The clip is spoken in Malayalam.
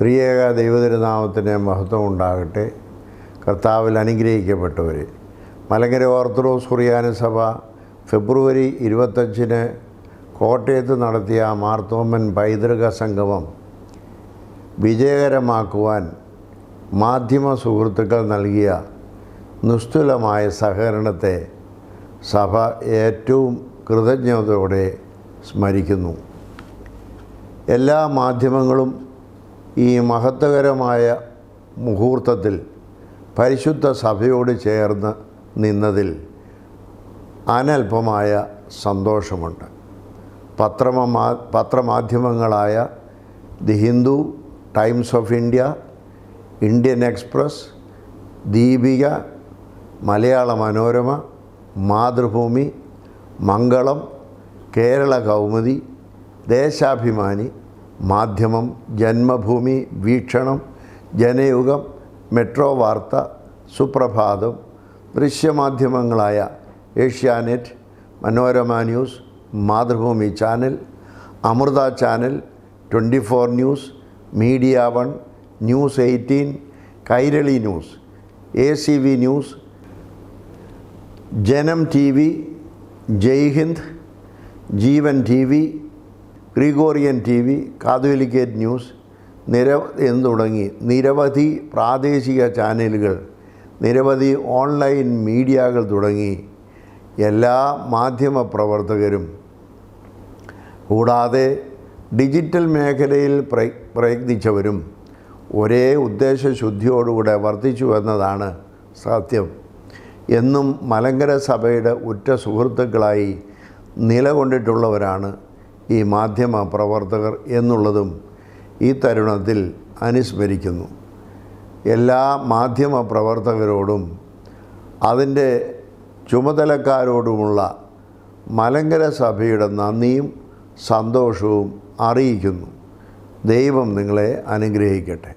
ത്രിയേക ദൈവതിരുനാമത്തിന് മഹത്വം ഉണ്ടാകട്ടെ. കർത്താവിൽ അനുഗ്രഹിക്കപ്പെട്ടവർ. മലങ്കര ഓർത്തഡോക്സ് കുറിയാന സഭ ഫെബ്രുവരി ഇരുപത്തഞ്ചിന് കോട്ടയത്ത് നടത്തിയ മാർത്തോമൻ പൈതൃക സംഗമം വിജയകരമാക്കുവാൻ മാധ്യമ സുഹൃത്തുക്കൾ നൽകിയ നിസ്തുലമായ സഹകരണത്തെ സഭ ഏറ്റവും കൃതജ്ഞതയോടെ സ്മരിക്കുന്നു. എല്ലാ മാധ്യമങ്ങളും ഈ മഹത്വകരമായ മുഹൂർത്തത്തിൽ പരിശുദ്ധ സഭയോട് ചേർന്ന് നിന്നതിൽ അനൽപമായ സന്തോഷമുണ്ട്. പത്രമാ പത്രമാധ്യമങ്ങളായ the Hindu Times of India Indian Express Deepika Malayala Manorama Mathrubhumi മംഗളം കേരള കൗമുദി ദേശാഭിമാനി മാധ്യമം ജന്മഭൂമി വീക്ഷണം Janayugom metro Vartha Suprabhatham ദൃശ്യമാധ്യമങ്ങളായ Asianet Manorama news Mathrubhumi channel Amrita channel twenty four news media one news eighteen Kairali news A C V news Janam T V Jaihind Jeevan T V Gregorian T V Catholicate news നിര എന്ന് തുടങ്ങി. നിരവധി പ്രാദേശിക ചാനലുകൾ നിരവധി ഓൺലൈൻ മീഡിയകൾ തുടങ്ങി. എല്ലാ മാധ്യമ പ്രവർത്തകരും കൂടാതെ ഡിജിറ്റൽ മേഖലയിൽ പ്രയ- പ്രയത്നിച്ചവരും ഒരേ ഉദ്ദേശശുദ്ധിയോടുകൂടെ വർദ്ധിച്ചു എന്നതാണ് സത്യം. എന്നും മലങ്കര സഭയുടെ ഉറ്റ സുഹൃത്തുക്കളായി നിലകൊണ്ടിട്ടുള്ളവരാണ് ഈ മാധ്യമ പ്രവർത്തകർ എന്നുള്ളതും ഈ തരുണത്തിൽ അനുസ്മരിക്കുന്നു. എല്ലാ മാധ്യമ പ്രവർത്തകരോടും അതിന്റെ ചുമതലക്കാരോടുമുള്ള മലങ്കര സഭയുടെ നന്ദിയും സന്തോഷവും അറിയിക്കുന്നു. ദൈവം നിങ്ങളെ അനുഗ്രഹിക്കട്ടെ.